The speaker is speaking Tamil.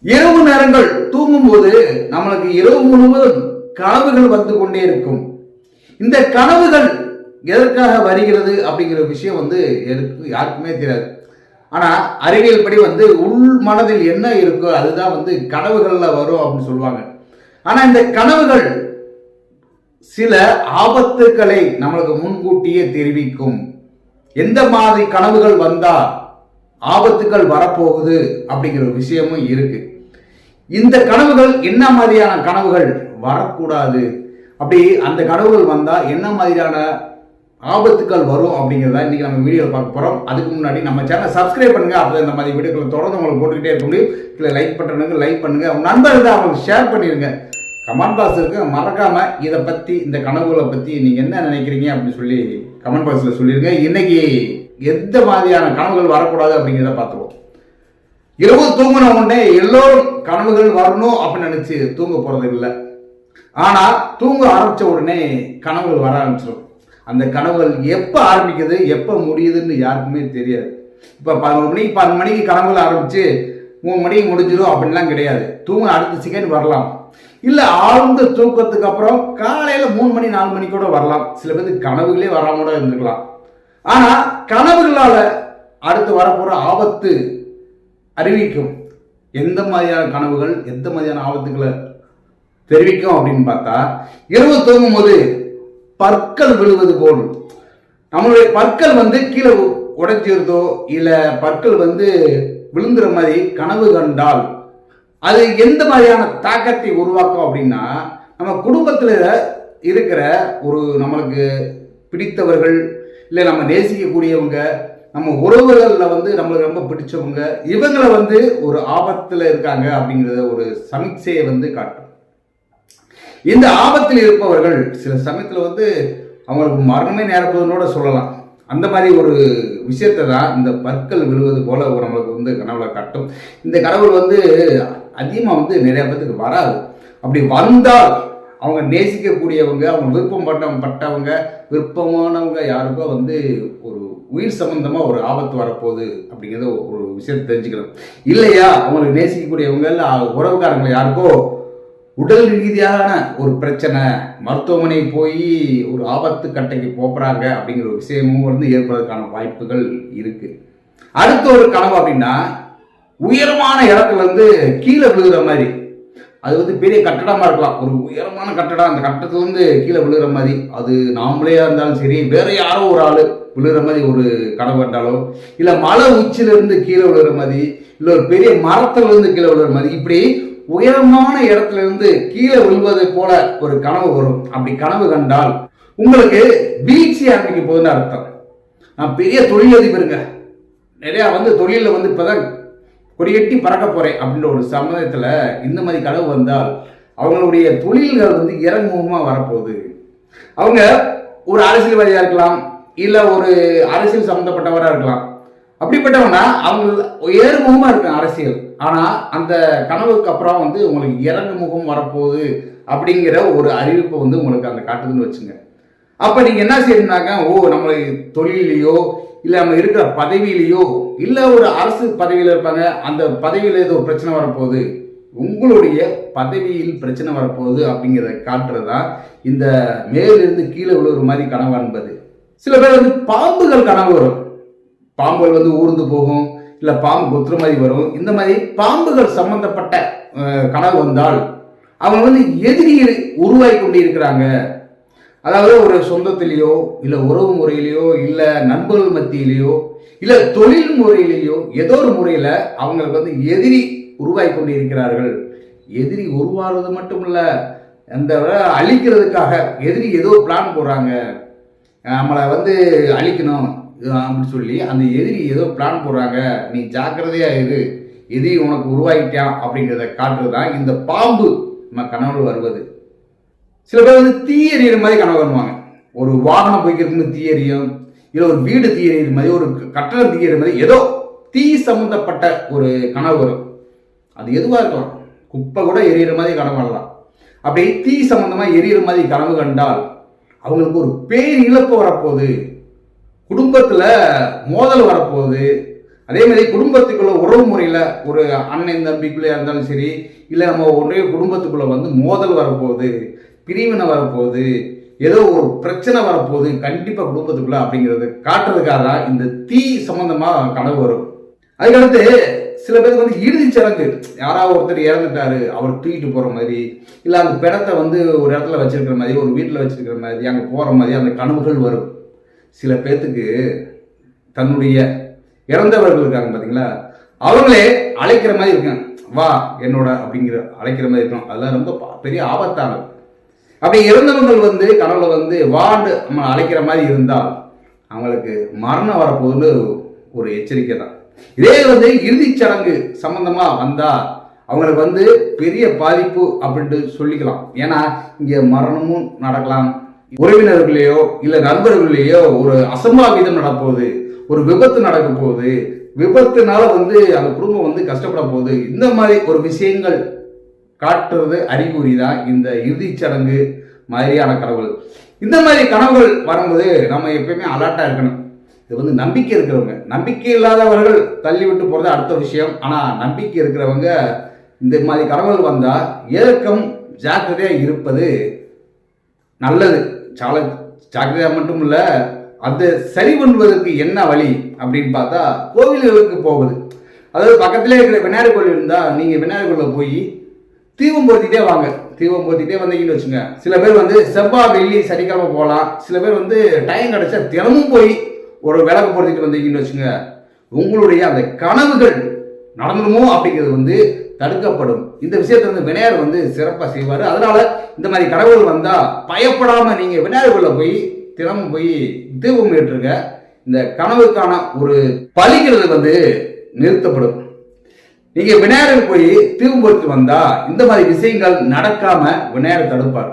இரவு நேரங்கள் தூங்கும்போது நம்மளுக்கு இரவு முழுவதும் கனவுகள் வந்து கொண்டே இருக்கும். இந்த கனவுகள் எதற்காக வருகிறது அப்படிங்கிற விஷயம் வந்து எனக்கு யாருக்குமே தெரியாது. ஆனா அறிவியல் படி வந்து உள் மனதில் என்ன இருக்கோ அதுதான் வந்து கனவுகள்ல வரும் அப்படின்னு சொல்லுவாங்க. ஆனா இந்த கனவுகள் சில ஆபத்துக்களை நம்மளுக்கு முன்கூட்டியே தெரிவிக்கும். எந்த மாதிரி கனவுகள் வந்தால் ஆபத்துக்கள் வரப்போகுது அப்படிங்கிற ஒரு விஷயமும் இருக்கு. இந்த கனவுகள் என்ன மாதிரியான கனவுகள் வரக்கூடாது? அப்படி அந்த கனவுகள் வந்தால் என்ன மாதிரியான ஆபத்துக்கள் வரும் அப்படிங்கிறத இன்னைக்கு நம்ம வீடியோ பார்க்க போகிறோம் அதுக்கு முன்னாடி நம்ம சேனல் சப்ஸ்கிரைப் பண்ணுங்கள் அப்போ இந்த மாதிரி வீடியோக்களை தொடர்ந்து உங்களுக்கு போட்டுக்கிட்டே இருக்க முடியும். இல்லை லைக் பண்ணுறவங்க லைக் பண்ணுங்க. உங்கள் நண்பர்கள் அவங்களுக்கு ஷேர் பண்ணிடுங்க கமெண்ட் பாக்ஸ் இருக்கு. மறக்காமல் இதை பற்றி இந்த கனவுகளை பற்றி நீங்கள் என்ன நினைக்கிறீங்க அப்படின்னு சொல்லி கமெண்ட் பாக்ஸில் சொல்லியிருக்கேன் இன்னைக்கு எந்த மாதிரியான கனவுகள் வரக்கூடாது அப்படிங்கிறத பார்த்துருவோம். இரவு தூங்கின உடனே எல்லோரும் கனவுகள் வரணும் அப்படின்னு நினச்சி தூங்க போகிறது இல்லை. ஆனால் தூங்க ஆரம்பிச்ச உடனே கனவுகள் வர ஆரம்பிச்சிடும் அந்த கனவுகள் எப்போ ஆரம்பிக்குது எப்போ முடியுதுன்னு யாருக்குமே தெரியாது. இப்போ பதினொரு மணிக்கு பன்னெண்டு மணிக்கு கனவுகள் ஆரம்பித்து மூணு மணிக்கு முடிஞ்சிடும் அப்படின்லாம் கிடையாது. தூங்க அடுத்த செகண்ட் வரலாம். இல்லை ஆழ்ந்த தூக்கத்துக்கு அப்புறம் காலையில் மூணு மணி நாலு மணி கூட வரலாம். சில பேருக்கு கனவுகளே வராம கூட இருந்திருக்கலாம். ஆனால் கனவுகளால் அடுத்து வரப்போகிற ஆபத்து அறிவிக்கும். எந்த மாதிரியான கனவுகள் எந்த மாதிரியான ஆபத்துக்களை தெரிவிக்கும் அப்படின்னு பார்த்தா இரவு தூங்கும் போது பற்கள் விழுவது போல். நம்மளுடைய பற்கள் வந்து கீழே உடைச்சிருதோ இல்லை பற்கள் வந்து விழுந்துற மாதிரி கனவு கண்டால் அது எந்த மாதிரியான தாக்கத்தை உருவாக்கும் அப்படின்னா நம்ம குடும்பத்தில் இருக்கிற ஒரு நம்மளுக்கு பிடித்தவர்கள் இல்லை நம்ம நேசிக்கக்கூடியவங்க நம்ம உறவுகளில் வந்து நம்மளுக்கு ரொம்ப பிடிச்சவங்க இவங்களை வந்து ஒரு ஆபத்தில் இருக்காங்க அப்படிங்கிறத ஒரு சமீட்சையை வந்து காட்டும். இந்த ஆபத்தில் இருப்பவர்கள் சில சமயத்தில் வந்து அவங்களுக்கு மரணமே நேரப்போதுனோட சொல்லலாம். அந்த மாதிரி ஒரு விஷயத்தை தான் இந்த பற்கள் விழுவது போல ஒரு நம்மளுக்கு வந்து கனவுல காட்டும். இந்த கடவுள் வந்து அதிகமாக வந்து நிறைய பேத்துக்கு வராது. அப்படி வந்தால் அவங்க நேசிக்கக்கூடியவங்க அவங்க விருப்பம் பட்ட பட்டவங்க விருப்பமானவங்க யாருக்கோ வந்து ஒரு உயிர் சம்பந்தமாக ஒரு ஆபத்து வரப்போகுது அப்படிங்கிறத ஒரு விஷயத்தை தெரிஞ்சுக்கணும். இல்லையா? அவங்களுக்கு நேசிக்கக்கூடியவங்க இல்லை உறவுக்காரங்க யாருக்கோ உடல் ரீதியான ஒரு பிரச்சனை மருத்துவமனை போய் ஒரு ஆபத்து கட்டைக்கு போகிறாங்க அப்படிங்கிற ஒரு விஷயமும் வந்து ஏற்படுறதுக்கான வாய்ப்புகள் இருக்குது அடுத்த ஒரு கனவு அப்படின்னா உயரமான இடத்துல இருந்து கீழே விழுகிற மாதிரி. அது வந்து பெரிய கட்டடமா இருக்கலாம். ஒரு உயரமான கட்டடம் அந்த கட்டடத்துல இருந்து கீழே விழுகிற மாதிரி. அது நாமளே இருந்தாலும் சரி வேற யாரோ ஒரு ஆளு விழுகிற மாதிரி ஒரு கனவு கண்டாலோ இல்ல மலை உச்சில இருந்து கீழே விழுகிற மாதிரி இல்ல ஒரு பெரிய மரத்துல இருந்து கீழே விழுகிற மாதிரி இப்படி உயரமான இடத்துல இருந்து கீழே விழுவது போல ஒரு கனவு வரும். அப்படி கனவு கண்டால் உங்களுக்கு வீழ்ச்சி ஆரம்பிக்க போகுதுன்னு அர்த்தம். நான் பெரிய தொழிலதிபருங்க. நிறையா வந்து தொழிலில் வந்து ஒரு கொடியட்டி பறக்க போறேன் அப்படின்ற ஒரு சமயத்தில் இந்த மாதிரி கனவு வந்தால் அவங்களுடைய தொழில்கள் வந்து இறங்குமுகமாக வரப்போகுது. அவங்க ஒரு அரசியல்வாதியாக இருக்கலாம் இல்லை ஒரு அரசியல் சம்மந்தப்பட்டவராக இருக்கலாம். அப்படிப்பட்டவனா அவங்க ஏறுமுகமாக இருக்கும் அரசியல். ஆனால் அந்த கனவுக்கு அப்புறம் வந்து உங்களுக்கு இறங்கு முகம் வரப்போகுது அப்படிங்கிற ஒரு அறிவிப்பை வந்து உங்களுக்கு அந்த காட்டுதுன்னு வச்சுங்க. அப்போ நீங்கள் என்ன செய்யணும்னாக்க ஓ நம்மளை தொழிலையோ இல்லை நம்ம இருக்கிற பதவியிலையோ இல்லை ஒரு அரசு பதவியில் இருப்பாங்க அந்த பதவியில் ஏதோ ஒரு பிரச்சனை வரப்போகுது உங்களுடைய பதவியில் பிரச்சனை வரப்போகுது அப்படிங்கிறத காட்டுறது தான் இந்த மேலிருந்து கீழே விழுகிற மாதிரி கனவு என்பது. சில பேர் வந்து பாம்புகள் கனவு வரும். பாம்புகள் வந்து ஊர்ந்து போகும் இல்லை பாம்பு கொத்துற மாதிரி வரும். இந்த மாதிரி பாம்புகள் சம்பந்தப்பட்ட கனவு வந்தால் அவங்க வந்து எதிரி உருவாகி கொண்டு இருக்கிறாங்க. அதாவது ஒரு சொந்தத்திலேயோ இல்லை உறவு முறையிலையோ இல்லை நண்பர்கள் மத்தியிலேயோ இல்லை தொழில் முறையிலேயோ ஏதோ ஒரு முறையில் அவங்களுக்கு வந்து எதிரி உருவாகி கொண்டு இருக்கிறார்கள் எதிரி உருவாகிறது மட்டும் இல்லை அந்த அழிக்கிறதுக்காக எதிரி ஏதோ பிளான் போடுறாங்க. நம்மளை வந்து அழிக்கணும் அப்படின்னு சொல்லி அந்த எதிரி ஏதோ பிளான் போடுறாங்க. நீ ஜாக்கிரதையாக இரு. எதிரி உனக்கு உருவாகிட்டான் அப்படிங்கிறத காட்டுறது தான் இந்த பாம்பு நம்ம கனவுல வருவது. சில பேர் வந்து தீ எறிகிற மாதிரி கனவு பண்ணுவாங்க ஒரு வாகனம் போய்க்கிறதுக்கு தீ எரியும் இல்லை ஒரு வீடு தீ எறிகிற மாதிரி ஒரு கட்டணம் தீ எறிகிற மாதிரி ஏதோ தீ சம்பந்தப்பட்ட ஒரு கனவு வரும். அது எதுவாக இருக்கலாம். குப்பை கூட எரியிற மாதிரி கனவு வரலாம். அப்படி தீ சம்மந்தமாக எரியிற மாதிரி கனவு கண்டால் அவங்களுக்கு ஒரு பேர் இழப்பு வரப்போகுது. குடும்பத்தில் மோதல் வரப்போகுது. அதே மாதிரி குடும்பத்துக்குள்ள உறவு முறையில் ஒரு அண்ணன் தம்பிக்குள்ளே இருந்தாலும் சரி இல்லை நம்ம ஒன்றே குடும்பத்துக்குள்ளே வந்து மோதல் வரப்போகுது. பிரிவினை வரப்போகுது ஏதோ ஒரு பிரச்சனை வரப்போகுது கண்டிப்பாக குடும்பத்துக்குள்ள அப்படிங்கிறது காட்டுறதுக்காக தான் இந்த தீ சம்பந்தமாக கனவு வரும். அதுக்கடுத்து சில பேருக்கு வந்து இறுதி சடங்கு. யாராவது ஒருத்தர் இறந்துட்டாரு அவர் தூக்கிட்டு போகிற மாதிரி இல்லை அந்த பிணத்தை வந்து ஒரு இடத்துல வச்சிருக்கிற மாதிரி ஒரு வீட்டில் வச்சிருக்கிற மாதிரி அங்கே போகிற மாதிரி அந்த கனவுகள் வரும். சில பேர்த்துக்கு தன்னுடைய இறந்தவர்கள் இருக்காங்க பார்த்தீங்களா அவங்களே அழைக்கிற மாதிரி இருக்காங்க. வா என்னோட அப்படிங்கிற அழைக்கிற மாதிரி இருக்கும் அதெல்லாம் ரொம்ப பெரிய ஆபத்தானது. அப்படி இறந்தவங்கள் வந்து கடவுளை வந்து வார்டு நம்ம அழைக்கிற மாதிரி இருந்தால் அவங்களுக்கு மரணம் வரப்போகுதுன்னு ஒரு எச்சரிக்கை தான். இதே வந்து இறுதிச் சடங்கு சம்பந்தமா வந்தா அவங்களுக்கு வந்து பெரிய பாதிப்பு அப்படின்ட்டு சொல்லிக்கலாம். ஏன்னா இங்க மரணமும் நடக்கலாம். உறவினர்களையோ இல்ல நண்பர்களையோ ஒரு அசம்பாவிதம் நடப்போகுது. ஒரு விபத்து நடக்க போகுது. விபத்துனால வந்து அந்த குடும்பம் வந்து கஷ்டப்பட போகுது. இந்த மாதிரி ஒரு விஷயங்கள் காட்டுறது அறிகுறி தான் இந்த இறுதிச் சடங்கு மாதிரியான கனவுகள். இந்த மாதிரி கனவுகள் வரும்போது நம்ம எப்பயுமே அலர்ட்டாக இருக்கணும். இது வந்து நம்பிக்கை இருக்கிறவங்க. நம்பிக்கை இல்லாதவர்கள் தள்ளி விட்டு போகிறது அடுத்த விஷயம். ஆனால் நம்பிக்கை இருக்கிறவங்க இந்த மாதிரி கனவுகள் வந்தால் ஏற்கம் ஜாக்கிரதையாக இருப்பது நல்லது. சால ஜாக்கிரதையாக மட்டும் இல்லை அதை சரி பண்ணுவதற்கு என்ன வழி அப்படின்னு பார்த்தா கோவில்களுக்கு போகுது அதாவது பக்கத்திலே இருக்கிற விநாயகர் கோயில் இருந்தால் நீங்கள் விநாயகர் கோவில் போய் தீபம் போத்திட்டே வாங்க. தீபம் போத்திட்டே வந்தீங்கன்னு வச்சுங்க. சில பேர் வந்து செவ்வாய் வெள்ளி சனிக்கிழமை போகலாம். சில பேர் வந்து டைம் கிடைச்சா தினமும் போய் ஒரு விளக்கு பொருத்திட்டு வந்தீங்கன்னு வச்சுங்க. உங்களுடைய அந்த கனவுகள் நடந்துடுமோ அப்படிங்கிறது வந்து தடுக்கப்படும். இந்த விஷயத்தை வந்து விநாயகர் வந்து சிறப்பாக செய்வார். அதனால இந்த மாதிரி கனவுகள் வந்தால் பயப்படாமல் நீங்கள் விநாயகர்ல போய் தினமும் போய் தீபம் ஏற்றுங்க. இந்த கனவுக்கான ஒரு பலிக்கிறது வந்து நிறுத்தப்படும். நீங்க விநாயகர் போய் தீபம் போட்டு வந்தா இந்த மாதிரி விஷயங்கள் நடக்காம விநாயகர் தடுப்பார்.